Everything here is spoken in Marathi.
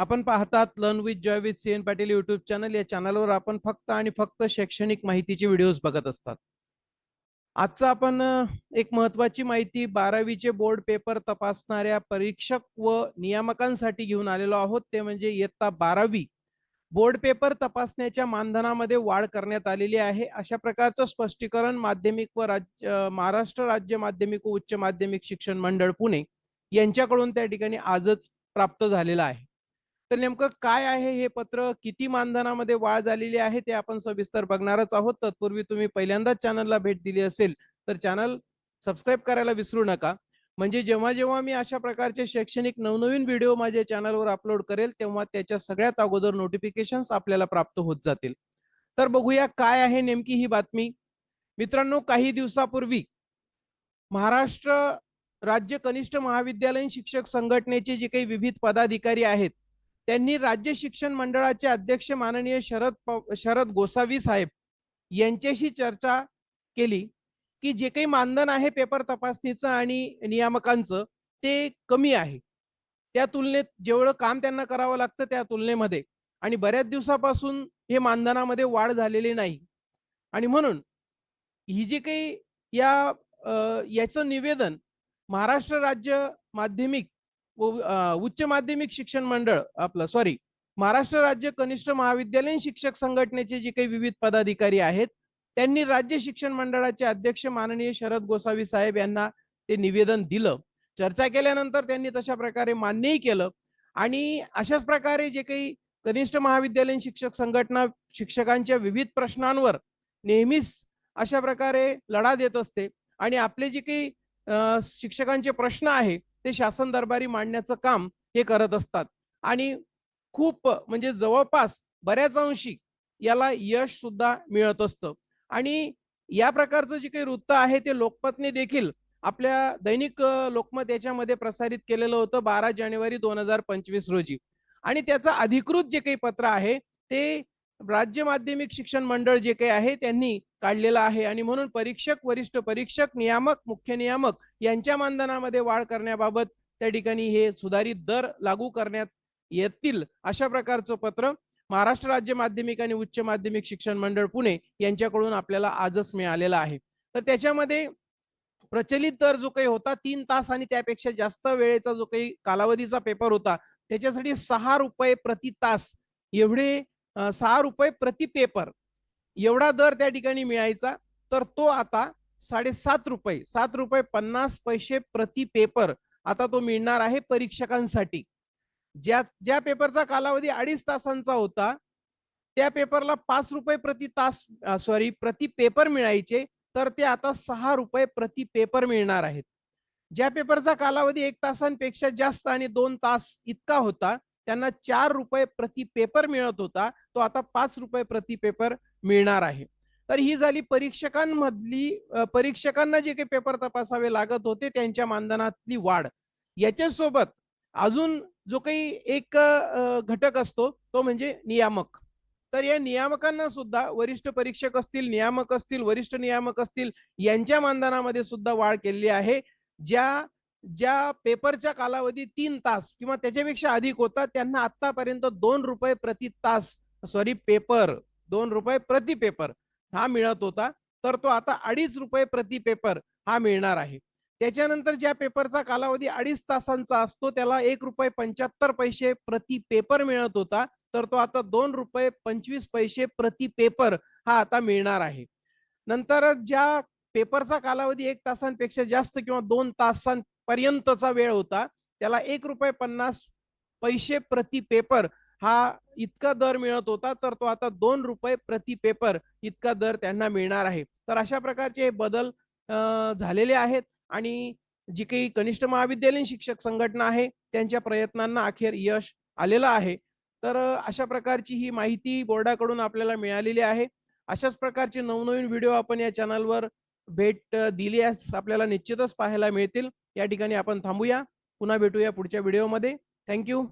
आपण पाहतात learn with joy with C N Patil YouTube channel या चॅनलवर आपण फक्त आणि फक्त शैक्षणिक माहितीचे व्हिडिओज बघत असतात. आजचा आपण एक महत्वाची माहिती बारावीचे बोर्ड पेपर तपासणाऱ्या परीक्षक व नियामकांसाठी घेऊन आलेलो आहोत. ते म्हणजे इयत्ता बारावी. बोर्ड पेपर तपासण्याच्या मानधनामध्ये वाढ करण्यात आलेली आहे. अशा प्रकारचं स्पष्टीकरण माध्यमिक व राज्य महाराष्ट्र राज्य माध्यमिक व उच्च माध्यमिक शिक्षण मंडळ पुणे यांच्याकडून त्या ठिकाणी आजच प्राप्त झालेलं आहे. तर नेमकं काय आहे हे पत्र? किती मानधनामध्ये वाढ झालेली आहे ते आपण सविस्तर बघणारच आहोत. तत्पूर्वी तुम्ही पहिल्यांदाच चॅनलला भेट दिली असेल तर चॅनल सबस्क्राईब करायला विसरू नका. म्हणजे जेव्हा जेव्हा मी अशा प्रकारचे शैक्षणिक नवनवीन व्हिडिओ माझ्या चॅनलवर अपलोड करेल तेव्हा त्याच्या सगळ्यात अगोदर नोटिफिकेशन आपल्याला प्राप्त होत जातील. तर बघूया काय आहे नेमकी ही बातमी. मित्रांनो काही दिवसापूर्वी महाराष्ट्र राज्य कनिष्ठ महाविद्यालयीन शिक्षक संघटनेचे जे काही विविध पदाधिकारी आहेत त्यांनी राज्य शिक्षण मंडळाचे अध्यक्ष माननीय शरद शरद गोसावी साहेब यांच्याशी चर्चा केली की जे काही मानधन आहे पेपर तपासणीचं आणि नियामकांचं ते कमी आहे. त्या तुलनेत जेवढं काम त्यांना करावं लागतं त्या तुलनेमध्ये आणि बऱ्याच दिवसापासून हे मानधनामध्ये वाढ झालेली नाही. आणि म्हणून ही जी काही या याचं निवेदन महाराष्ट्र राज्य माध्यमिक उच्च माध्यमिक शिक्षण मंडळ आपलं सॉरी महाराष्ट्र राज्य कनिष्ठ महाविद्यालयीन शिक्षक संघटनेचे जे काही विविध पदाधिकारी आहेत त्यांनी राज्य शिक्षण मंडळाचे अध्यक्ष माननीय शरद गोसावी साहेब यांना ते निवेदन दिलं. चर्चा केल्यानंतर त्यांनी तशा प्रकारे मान्यही केलं आणि अशाच प्रकारे जे काही कनिष्ठ महाविद्यालयीन शिक्षक संघटना शिक्षकांच्या विविध प्रश्नांवर नेहमीच अशा प्रकारे लढा देत असते आणि आपले जे काही शिक्षकांचे प्रश्न आहे ते शासन दरबारी मांडण्याचं काम हे करत असतात. आणि खूप म्हणजे जवळपास बऱ्याच अंशी याला यश सुद्धा मिळत असतं. आणि या प्रकारचं जे काही वृत्त आहे ते लोकमतने देखील आपल्या दैनिक लोकमत याच्यामध्ये प्रसारित केलेलं होतं बारा जानेवारी दोन हजार पंचवीस रोजी. आणि त्याचं अधिकृत जे काही पत्र आहे ते राज्य माध्यमिक शिक्षण मंडळ जे काही आहे त्यांनी काढलेला आहे. आणि म्हणून परीक्षक वरिष्ठ परीक्षक नियामक मुख्य नियामक यांच्या मानधनामध्ये वाढ करण्याबाबत त्या ठिकाणी हे सुधारित दर लागू करण्यात येतील अशा प्रकारचं पत्र महाराष्ट्र राज्य माध्यमिक आणि उच्च माध्यमिक शिक्षण मंडळ पुणे यांच्याकडून आपल्याला आजच मिळालेला आहे. तर त्याच्यामध्ये प्रचलित दर जो काही होता तीन तास आणि त्यापेक्षा जास्त वेळेचा जो काही कालावधीचा पेपर होता त्याच्यासाठी सहा रुपये प्रति तास एवढे सहा रुपये प्रति पेपर एवढा दर त्या ठिकाणी मिळायचा तर तो आता साडेसात रुपये सात रुपये पन्नास पैसे प्रति पेपर आता तो मिळणार आहे परीक्षकांसाठी. ज्या ज्या पेपरचा कालावधी अडीच तासांचा होता त्या पेपरला पाच रुपये प्रति तास सॉरी प्रति पेपर मिळायचे तर ते आता सहा रुपये प्रति पेपर मिळणार आहेत. ज्या पेपरचा कालावधी एक तासांपेक्षा जास्त आणि दोन तास इतका होता त्यांना चार रुपये प्रति पेपर मिळत होता तो आता पाच रुपये प्रति पेपर मिळणार आहे. तर ही झाली परीक्षकांमधली परीक्षकांना जे काही पेपर तपासावे लागत होते त्यांच्या मानधनातली वाढ. याच्यासोबत अजून जो काही एक घटक असतो तो म्हणजे नियामक. तर या नियामकांना सुद्धा वरिष्ठ परीक्षक असतील नियामक असतील वरिष्ठ नियामक असतील यांच्या मानधनामध्ये सुद्धा वाढ केलेली आहे. ज्या ज्या पेपरच्या कालावधी तीन तास किंवा त्याच्यापेक्षा अधिक होता त्यांना आतापर्यंत दोन रुपये प्रति तास सॉरी पेपर दोन रुपये प्रति पेपर हा मिळत होता तर तो आता अडीच रुपये प्रति पेपर हा मिळणार आहे. त्याच्यानंतर ज्या पेपरचा कालावधी अडीच तासांचा असतो त्याला एक रुपये पंच्याहत्तर पैसे प्रति पेपर मिळत होता तर तो आता दोन रुपये पंचवीस पैसे प्रति पेपर हा आता मिळणार आहे. नंतर ज्या पेपरचा कालावधी एक तासांपेक्षा जास्त किंवा दोन तासांपर्यंतचा वेळ होता त्याला एक रुपये पन्नास पैसे प्रति पेपर हा इतका दर मिळत होता तर तो आता दोन रुपये प्रति पेपर इतका दर त्यांना मिळणार आहे. तर अशा प्रकारचे हे बदल झालेले आहेत आणि जी काही कनिष्ठ महाविद्यालयीन शिक्षक संघटना आहे त्यांच्या प्रयत्नांना अखेर यश आलेलं आहे. तर अशा प्रकारची ही माहिती बोर्डाकडून आपल्याला मिळालेली आहे. अशाच प्रकारचे नवनवीन व्हिडिओ आपण या चॅनलवर भेट दिली दिल्यास आपल्याला निश्चितच पाहायला मिळतील. या ठिकाणी आपण थांबूया. पुन्हा भेटूया पुढच्या व्हिडिओमध्ये थँक्यू